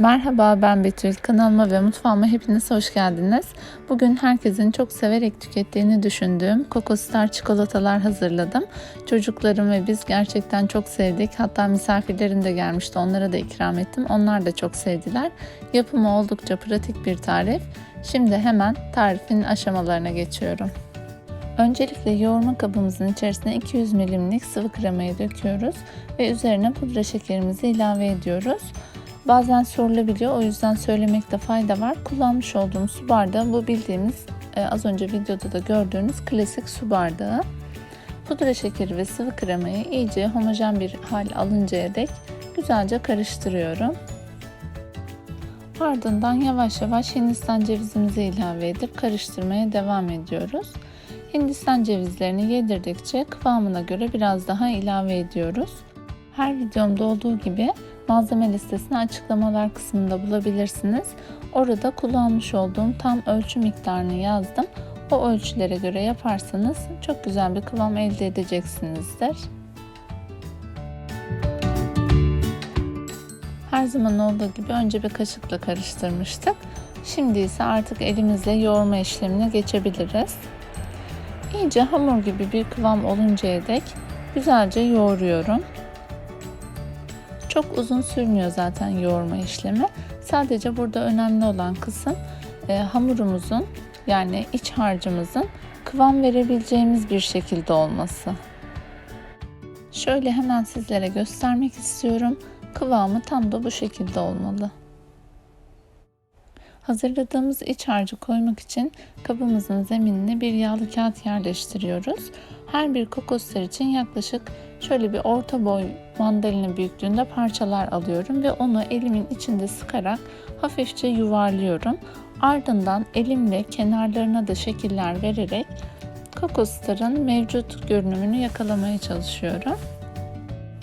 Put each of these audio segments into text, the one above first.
Merhaba ben Betül. Kanalıma ve mutfağıma hepiniz hoş geldiniz. Bugün herkesin çok severek tükettiğini düşündüğüm Coco Star çikolatalar hazırladım. Çocuklarım ve biz gerçekten çok sevdik. Hatta misafirlerim de gelmişti. Onlara da ikram ettim. Onlar da çok sevdiler. Yapımı oldukça pratik bir tarif. Şimdi hemen tarifin aşamalarına geçiyorum. Öncelikle yoğurma kabımızın içerisine 200 milimlik sıvı kremayı döküyoruz ve üzerine pudra şekerimizi ilave ediyoruz. Bazen sorulabiliyor o yüzden söylemekte fayda var. Kullanmış olduğum su bardağı bu bildiğimiz e, az önce videoda da gördüğünüz klasik su bardağı. Pudra şekeri ve sıvı kremayı iyice homojen bir hal alıncaya dek güzelce karıştırıyorum. Ardından yavaş yavaş Hindistan cevizimizi ilave edip karıştırmaya devam ediyoruz. Hindistan cevizlerini yedirdikçe kıvamına göre biraz daha ilave ediyoruz. Her videomda olduğu gibi malzeme listesini açıklamalar kısmında bulabilirsiniz. Orada kullanmış olduğum tam ölçü miktarını yazdım. O ölçülere göre yaparsanız çok güzel bir kıvam elde edeceksinizdir. Her zaman olduğu gibi önce bir kaşıkla karıştırmıştık. Şimdi ise artık elimizle yoğurma işlemine geçebiliriz. İyice hamur gibi bir kıvam oluncaya dek güzelce yoğuruyorum. Çok uzun sürmüyor zaten yoğurma işlemi. Sadece burada önemli olan kısım e, hamurumuzun yani iç harcımızın kıvam verebileceğimiz bir şekilde olması. Şöyle hemen sizlere göstermek istiyorum. Kıvamı tam da bu şekilde olmalı. Hazırladığımız iç harcı koymak için kabımızın zeminine bir yağlı kağıt yerleştiriyoruz. Her bir kokoslar için yaklaşık şöyle bir orta boy mandalina büyüklüğünde parçalar alıyorum ve onu elimin içinde sıkarak hafifçe yuvarlıyorum. Ardından elimle kenarlarına da şekiller vererek kokosların mevcut görünümünü yakalamaya çalışıyorum.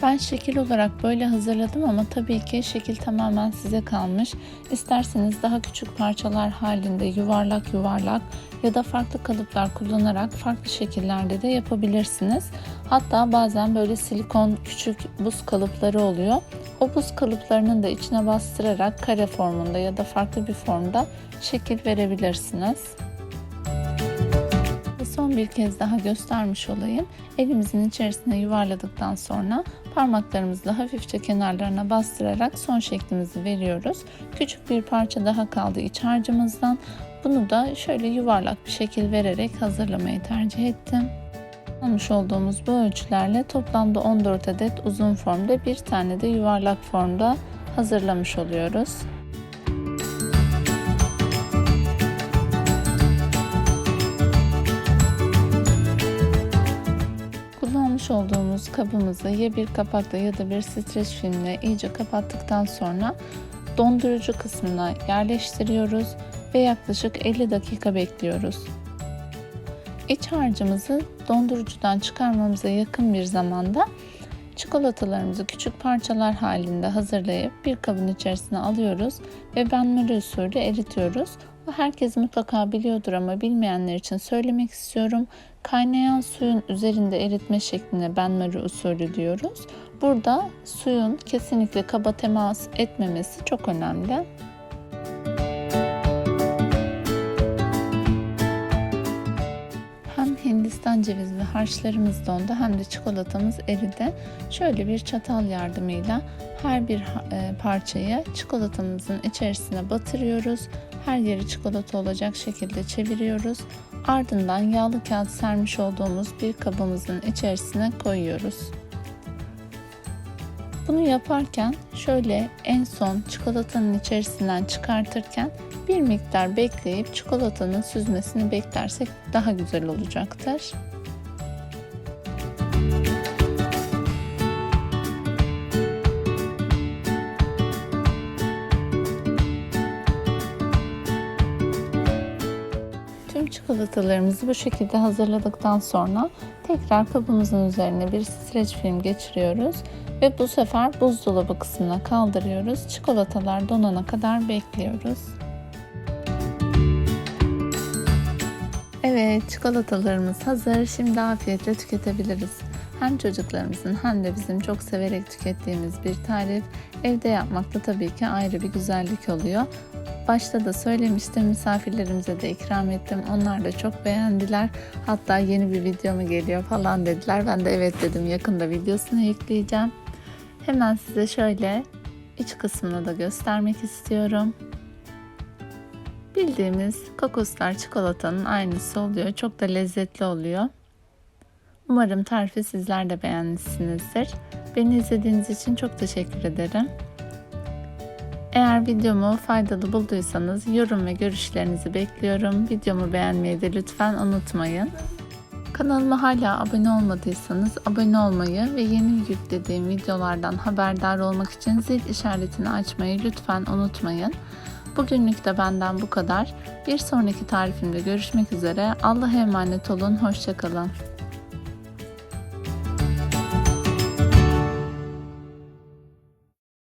Ben şekil olarak böyle hazırladım ama tabii ki şekil tamamen size kalmış. İsterseniz daha küçük parçalar halinde yuvarlak yuvarlak ya da farklı kalıplar kullanarak farklı şekillerde de yapabilirsiniz. Hatta bazen böyle silikon küçük buz kalıpları oluyor. O buz kalıplarının da içine bastırarak kare formunda ya da farklı bir formda şekil verebilirsiniz son bir kez daha göstermiş olayım. Elimizin içerisine yuvarladıktan sonra parmaklarımızla hafifçe kenarlarına bastırarak son şeklimizi veriyoruz. Küçük bir parça daha kaldı iç harcımızdan. Bunu da şöyle yuvarlak bir şekil vererek hazırlamayı tercih ettim. Almış olduğumuz bu ölçülerle toplamda 14 adet uzun formda bir tane de yuvarlak formda hazırlamış oluyoruz. Olduğumuz kabımızı ya bir kapakla ya da bir streç filmle iyice kapattıktan sonra dondurucu kısmına yerleştiriyoruz ve yaklaşık 50 dakika bekliyoruz. İç harcımızı dondurucudan çıkarmamıza yakın bir zamanda çikolatalarımızı küçük parçalar halinde hazırlayıp bir kabın içerisine alıyoruz ve benmari usulü eritiyoruz. Herkes mutlaka biliyordur ama bilmeyenler için söylemek istiyorum. Kaynayan suyun üzerinde eritme şekline benmari usulü diyoruz. Burada suyun kesinlikle kaba temas etmemesi çok önemli. Hem Hindistan cevizli harçlarımız dondu hem de çikolatamız eridi. Şöyle bir çatal yardımıyla her bir e, parçayı çikolatamızın içerisine batırıyoruz. Her yeri çikolata olacak şekilde çeviriyoruz. Ardından yağlı kağıt sermiş olduğumuz bir kabımızın içerisine koyuyoruz. Bunu yaparken şöyle en son çikolatanın içerisinden çıkartırken bir miktar bekleyip çikolatanın süzmesini beklersek daha güzel olacaktır. Tüm çikolatalarımızı bu şekilde hazırladıktan sonra tekrar kabımızın üzerine bir streç film geçiriyoruz ve bu sefer buzdolabı kısmına kaldırıyoruz. Çikolatalar donana kadar bekliyoruz. Evet, çikolatalarımız hazır. Şimdi afiyetle tüketebiliriz. Hem çocuklarımızın hem de bizim çok severek tükettiğimiz bir tarif. Evde yapmak da tabii ki ayrı bir güzellik oluyor. Başta da söylemiştim misafirlerimize de ikram ettim. Onlar da çok beğendiler. Hatta yeni bir video mu geliyor falan dediler. Ben de evet dedim yakında videosunu ekleyeceğim. Hemen size şöyle iç kısmını da göstermek istiyorum. Bildiğimiz kokoslar çikolatanın aynısı oluyor. Çok da lezzetli oluyor. Umarım tarifi sizler de beğenmişsinizdir. Beni izlediğiniz için çok teşekkür ederim. Eğer videomu faydalı bulduysanız yorum ve görüşlerinizi bekliyorum. Videomu beğenmeyi de lütfen unutmayın. Kanalıma hala abone olmadıysanız abone olmayı ve yeni yüklediğim videolardan haberdar olmak için zil işaretini açmayı lütfen unutmayın. Bugünlük de benden bu kadar. Bir sonraki tarifimde görüşmek üzere. Allah'a emanet olun. Hoşçakalın.